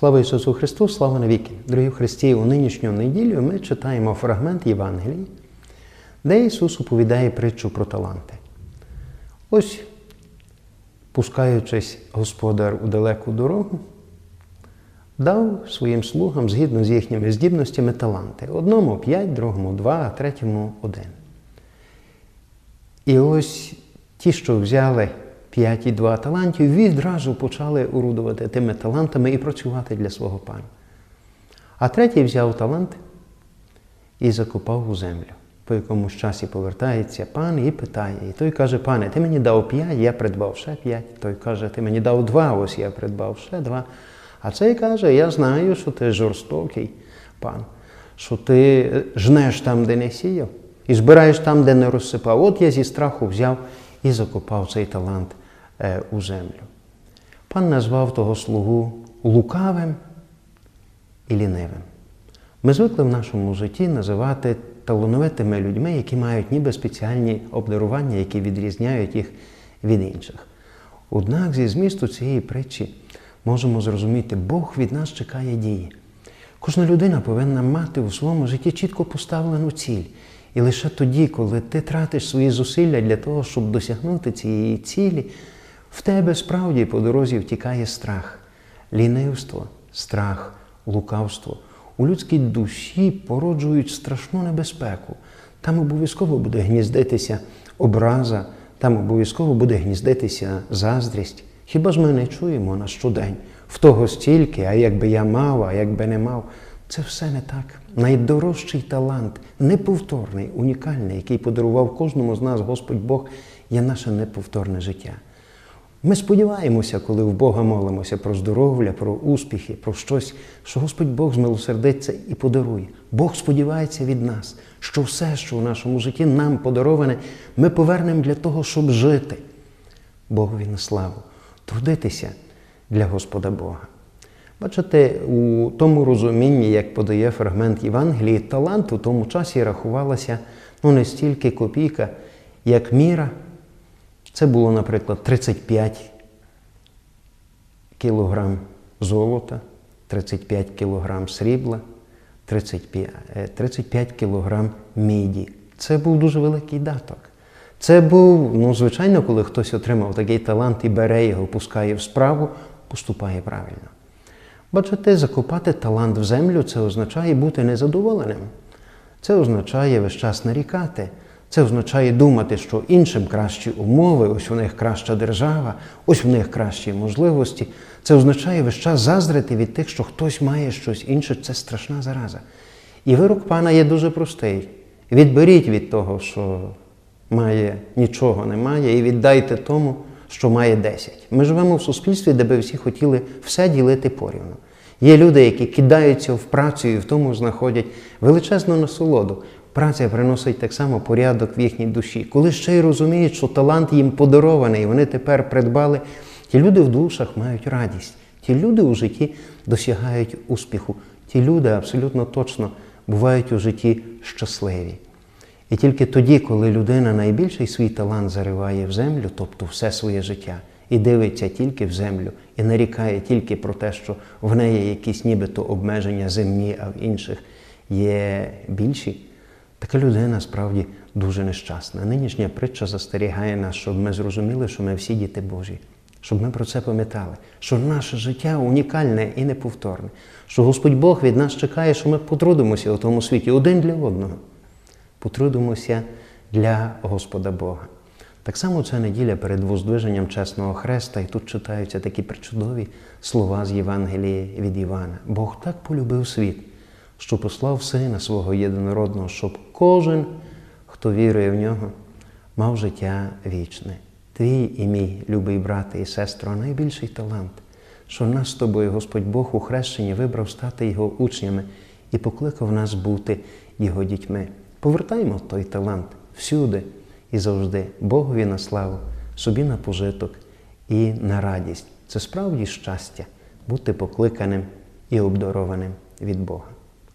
Слава Ісусу Христу, слава навіки! Дорогі в Христі, у нинішню неділю ми читаємо фрагмент Євангелії, де Ісус оповідає притчу про таланти. Ось, пускаючись господар у далеку дорогу, дав своїм слугам згідно з їхніми здібностями таланти. Одному п'ять, другому два, а третьому один. І ось ті, що взяли п'ять і два талантів, відразу почали орудувати тими талантами і працювати для свого пана. А третій взяв талант і закопав у землю. По якомусь часі повертається пан і питає. І той каже, пане, ти мені дав п'ять, я придбав ще п'ять. Той каже, ти мені дав два, ось я придбав ще два. А цей каже, я знаю, що ти жорстокий пан, що ти жнеш там, де не сіяв, і збираєш там, де не розсипав. От я зі страху взяв і закопав цей талант е, у землю. Пан назвав того слугу лукавим і лінивим. Ми звикли в нашому житті називати талановитими людьми, які мають ніби спеціальні обдарування, які відрізняють їх від інших. Однак зі змісту цієї притчі можемо зрозуміти, Бог від нас чекає дії. Кожна людина повинна мати у своєму житті чітко поставлену ціль. І лише тоді, коли ти тратиш свої зусилля для того, щоб досягнути цієї цілі, в тебе справді по дорозі втікає страх, лінивство, страх, лукавство. У людській душі породжують страшну небезпеку. Там обов'язково буде гніздитися образа, там обов'язково буде гніздитися заздрість. Хіба ж ми не чуємо на щодень в того стільки, а якби я мав, а якби не мав. Це все не так. Найдорожчий талант, неповторний, унікальний, який подарував кожному з нас Господь Бог, є наше неповторне життя. Ми сподіваємося, коли в Бога молимося про здоров'я, про успіхи, про щось, що Господь Бог змилосердиться і подарує. Бог сподівається від нас, що все, що в нашому житті нам подароване, ми повернемо для того, щоб жити. Богові на славу, трудитися для Господа Бога. Бачите, у тому розумінні, як подає фрагмент Євангелії, талант у тому часі рахувалася ну, не стільки копійка, як міра. Це було, наприклад, 35 кілограм золота, 35 кілограм срібла, 35, 35 кілограм міді. Це був дуже великий даток. Це був, ну, звичайно, коли хтось отримав такий талант і бере його, пускає в справу, поступає правильно. Бачите, закопати талант в землю це означає бути незадоволеним. Це означає весь час нарікати. Це означає думати, що іншим кращі умови, ось у них краща держава, ось у них кращі можливості. Це означає весь час заздрити від тих, що хтось має щось інше. Це страшна зараза. І вирок пана є дуже простий. Відберіть від того, що має нічого немає, і віддайте тому, що має 10. Ми живемо в суспільстві, де би всі хотіли все ділити порівну. Є люди, які кидаються в працю і в тому знаходять величезну насолоду. Праця приносить так само порядок в їхній душі. Коли ще й розуміють, що талант їм подарований, і вони тепер придбали, ті люди в душах мають радість. Ті люди у житті досягають успіху. Ті люди абсолютно точно бувають у житті щасливі. І тільки тоді, коли людина найбільший свій талант зариває в землю, тобто все своє життя, і дивиться тільки в землю, і нарікає тільки про те, що в неї якісь нібито обмеження земні, а в інших є більші, така людина справді дуже нещасна. Нинішня притча застерігає нас, щоб ми зрозуміли, що ми всі діти Божі, щоб ми про це пам'ятали, що наше життя унікальне і неповторне, що Господь Бог від нас чекає, що ми потрудимося у тому світі один для одного. Потрудимося для Господа Бога. Так само ця неділя перед воздвиженням Чесного Хреста, і тут читаються такі причудові слова з Євангелії від Івана. Бог так полюбив світ, що послав Сина свого єдинородного, щоб кожен, хто вірує в нього, мав життя вічне. Твій і мій, любий брате і сестро, найбільший талант, що нас з тобою, Господь Бог, у хрещенні вибрав стати Його учнями і покликав нас бути Його дітьми. Повертаймо той талант всюди і завжди Богові на славу, собі на пожиток і на радість. Це справді щастя бути покликаним і обдарованим від Бога.